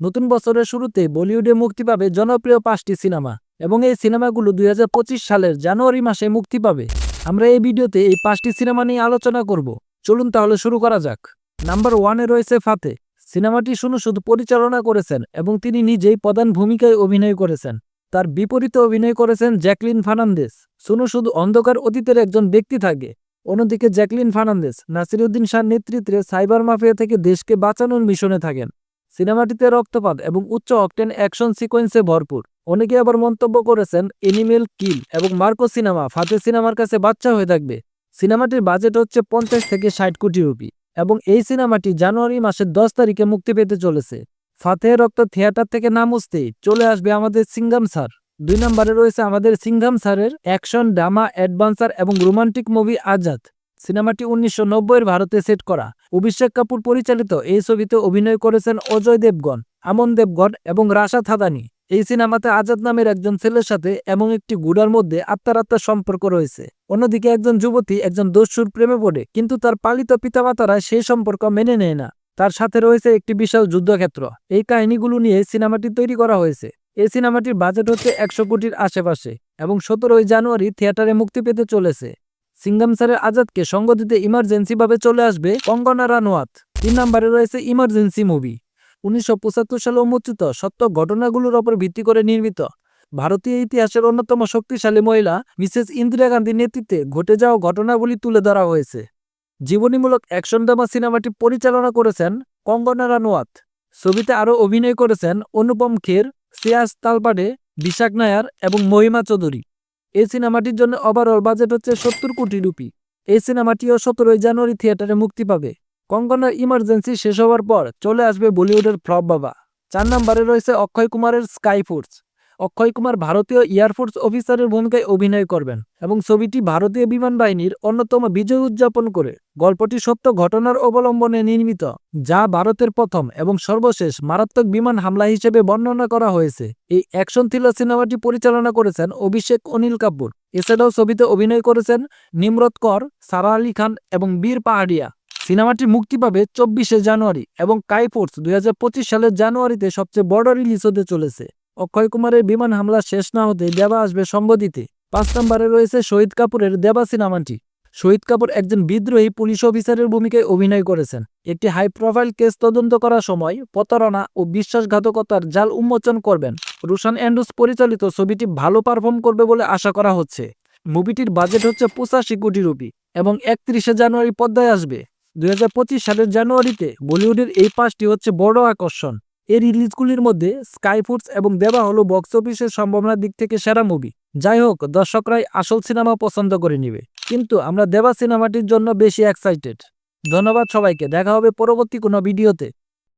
নতুন বছরের শুরুতে বলিউডে মুক্তি পাবে জনপ্রিয় পাঁচটি সিনেমা এবং এই সিনেমাগুলো দুই হাজার পঁচিশ সালের জানুয়ারি মাসে মুক্তি পাবে। আমরা এই ভিডিওতে এই পাঁচটি সিনেমা নিয়ে আলোচনা করব। চলুন তাহলে শুরু করা যাক। নাম্বার ওয়ানে রয়েছে ফাতে। সিনেমাটি শুনু শুধু পরিচালনা করেছেন এবং তিনি নিজেই প্রধান ভূমিকায় অভিনয় করেছেন। তার বিপরীতে অভিনয় করেছেন জ্যাকলিন ফার্নান্দেস শুনু শুধু অন্ধকার অতীতের একজন ব্যক্তি থাকে। অন্যদিকে জ্যাকলিন ফার্নান্দেস নাসিরুদ্দিন শাহর নেতৃত্বে সাইবার মাফিয়া থেকে দেশকে বাঁচানোর মিশনে থাকেন। সিনেমাটিতে রক্তপাত এবং উচ্চ অকটেন অ্যাকশন সিকোয়েন্সে ভরপুর। অনেকে আবার মন্তব্য করেছেন, এনিমেল কিল এবং মার্কো সিনেমা ফাতে সিনেমার কাছে বাচ্চা হয়ে থাকবে। সিনেমাটির বাজেট হচ্ছে পঞ্চাশ থেকে ষাট কোটি রুপি এবং এই সিনেমাটি জানুয়ারি মাসের দশ তারিখে মুক্তি পেতে চলেছে। ফাতেহ রক্ত থিয়েটার থেকে নাম উঠতেই চলে আসবে আমাদের সিঙ্গাম স্যার। দুই নম্বরে রয়েছে আমাদের সিঙ্গাম স্যারের অ্যাকশন, ড্রামা, অ্যাডভান্সার এবং রোমান্টিক মুভি আজাদ। সিনেমাটি উনিশশো নব্বইয়ের ভারতে সেট করা। অভিষেক কাপুর পরিচালিত এই ছবিতে অভিনয় করেছেন অজয় দেবগণ আমন দেবগণ এবং রাশা থাদানি এই সিনেমাতে আজাদ নামের একজন ছেলের সাথে এমন একটি গুড়ার মধ্যে আত্মার আত্মার সম্পর্ক রয়েছে। অন্যদিকে একজন যুবতী একজন দস্যুর প্রেমে পড়ে, কিন্তু তার পালিত পিতামাতারা সেই সম্পর্ক মেনে নেয় না। তার সাথে রয়েছে একটি বিশাল যুদ্ধক্ষেত্র। এই কাহিনীগুলো নিয়ে সিনেমাটি তৈরি করা হয়েছে। এই সিনেমাটির বাজেট হচ্ছে একশো কোটির আশেপাশে এবং সতেরোই জানুয়ারি থিয়েটারে মুক্তি পেতে চলেছে। সিঙ্গাম স্যারের আজাদকে সঙ্গ দিতে ইমার্জেন্সি ভাবে চলে আসবে কঙ্গনা রানোয়াত। তিন নম্বরে রয়েছে ইমার্জেন্সি মুভি উনিশশো পঁচাত্তর সালে উন্মোচিত সত্য ঘটনাগুলোর ওপর ভিত্তি করে নির্মিত। ভারতীয় ইতিহাসের অন্যতম শক্তিশালী মহিলা, মিসেস ইন্দিরা গান্ধীর নেতৃত্বে ঘটে যাওয়া ঘটনাবলী তুলে ধরা হয়েছে। জীবনীমূলক অ্যাকশন ড্রামা সিনেমাটি পরিচালনা করেছেন কঙ্গনা রানোয়াত। ছবিতে আরও অভিনয় করেছেন অনুপম খের সিয়াস তালপাডে, বিশাখ নায়ার এবং মহিমা চৌধুরী। এই সিনেমাটির জন্য ওভারঅল বাজেট হচ্ছে সত্তর কোটি রুপি। এই সিনেমাটিও সতেরোই জানুয়ারি থিয়েটারে মুক্তি পাবে। কঙ্গনার ইমার্জেন্সি শেষ হওয়ার পর চলে আসবে বলিউডের ফ্লপ বাবা। চার নম্বরে রয়েছে অক্ষয় কুমারের স্কাই ফোর্স অক্ষয় কুমার ভারতীয় এয়ারফোর্স অফিসারের ভূমিকায় অভিনয় করবেন এবং ছবিটি ভারতীয় বিমান বাহিনীর অন্যতম বিজয় উদযাপন করে। গল্পটি সত্য ঘটনার অবলম্বনে নির্মিত, যা ভারতের প্রথম এবং সর্বশেষ মারাত্মক বিমান হামলা হিসেবে বর্ণনা করা হয়েছে। এই অ্যাকশন থ্রিলার সিনেমাটি পরিচালনা করেছেন অভিষেক অনিল কাপুর। এছাড়াও ছবিতে অভিনয় করেছেন নিমরত কর, সারা আলী খান এবং বীর পাহাড়িয়া। সিনেমাটি মুক্তি পাবে চব্বিশে জানুয়ারি এবং কাইফোর্স দুই হাজার পঁচিশ সালের জানুয়ারিতে সবচেয়ে বড় রিলিজ হতে চলেছে। অক্ষয় কুমারের বিমান হামলা শেষ না হতে দেবা আসবে সম্বোধিতে পাঁচ নম্বরে রয়েছে শহীদ কাপুরের দেবা সিনেমাটি। শহীদ কাপুর একজন বিদ্রোহী পুলিশ অফিসারের ভূমিকায় অভিনয় করেছেন। একটি হাই প্রোফাইল কেস তদন্ত করার সময় প্রতারণা ও বিশ্বাসঘাতকতার জাল উন্মোচন করবেন। রুশান অ্যান্ড্রুস পরিচালিত ছবিটি ভালো পারফর্ম করবে বলে আশা করা হচ্ছে। মুভিটির বাজেট হচ্ছে পঁচাশি কোটি রুপি এবং একত্রিশে জানুয়ারি পদ্মায় আসবে। দুই হাজার পঁচিশ সালের জানুয়ারিতে বলিউডের এই পাঁচটি হচ্ছে বড় আকর্ষণ। এই রিলিজগুলির মধ্যে স্কাইফুডস এবং দেবা হলো বক্স অফিসের সম্ভাবনার দিক থেকে সেরা মুভি যাই হোক, দর্শকরাই আসল সিনেমা পছন্দ করে নিবে। কিন্তু আমরা দেবা সিনেমাটির জন্য বেশি এক্সাইটেড ধন্যবাদ সবাইকে, দেখা হবে পরবর্তী কোনো ভিডিওতে